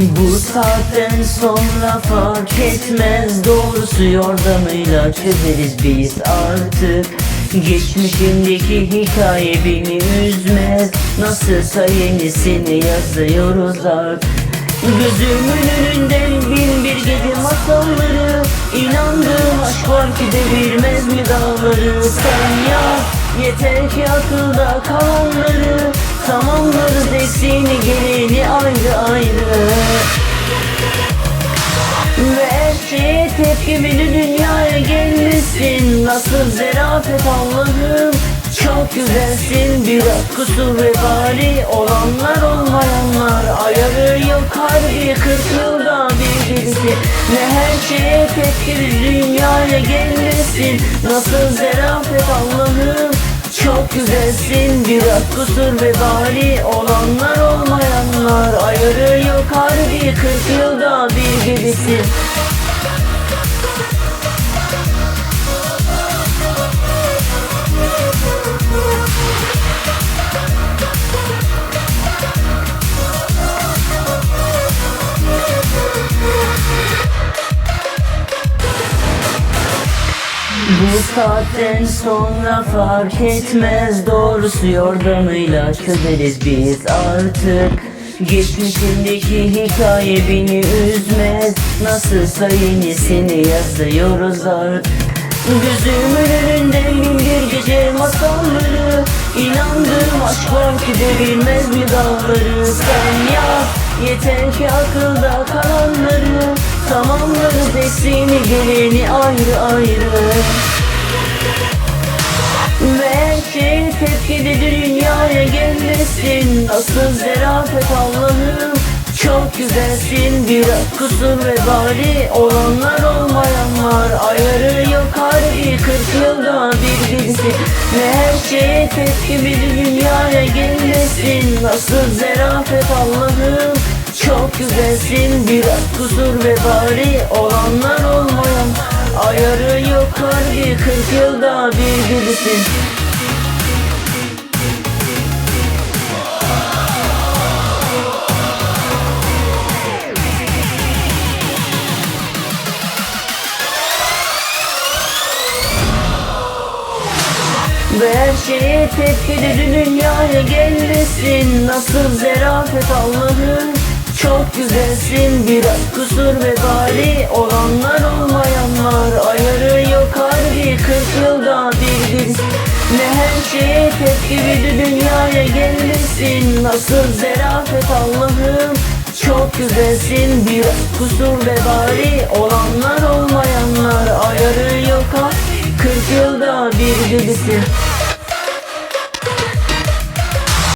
Bu saatten sonra fark etmez. Doğrusu yordamıyla çözeriz biz artık. Geçmişimdeki hikaye beni üzmez. Nasılsa yenisini yazıyoruz artık. Gözümün önünde bin bir gece masalları. İnandığım aşk var ki devirmez mi dağları? Sen ya yeter ki akılda kalanları. Tamamlarız eksiğini geleni tepkimini dünyaya gelmişsin. Nasıl zerafet Allah'ım? Çok güzelsin. Biraz kusur ve bari Olanlar olmayanlar ayarı yok harbi Kırk yılda bir birisi Ne her şeye tepkili dünyaya gelmişsin. Nasıl zerafet Allah'ım? Çok güzelsin. Biraz kusur ve bari Olanlar olmayanlar ayarı yok harbi Kırk yılda bir gibisin Bu saatten sonra fark etmez. Doğrusu yordamıyla çözeriz biz artık. Geçmişimdeki hikaye beni üzmez. Nasılsa yenisini yazıyoruz artık. Gözümün önünde bin bir gece masalları. İnandığım aşk var ki devirmez mi dağları? Sen yap yeter ki akılda kalanları Tamamlarız eksiğini geleni ayrı ayrı. Ve şey tepkili dünyaya gelmesin. Nasıl zerafet Allah'ım. Çok güzelsin biraz kusur ve bari Olanlar olmayanlar ayarı yok harbi Kırk yılda bir birisi Ne her şeye tepkili dünyaya gelmesin. Nasıl zerafet Allah'ım çok güzelsin biraz kusur ve bari Olanlar olmayan ayarı yok harbi Kırk yılda bir gibisin. Ve her şeye tepkili dünyaya gelmesin. Nasıl zerafet Allah'ım çok güzelsin biraz kusur ve bari. Olanlar olmayanlar ayarı yok harbi. Kırk yılda bir bir Ne her şeye tepkili dünyaya gelmesin. Nasıl zerafet Allah'ım. Çok güzelsin biraz kusur ve bari. Olanlar olmayanlar ayarı yok harbi Kırk yılda bir birisi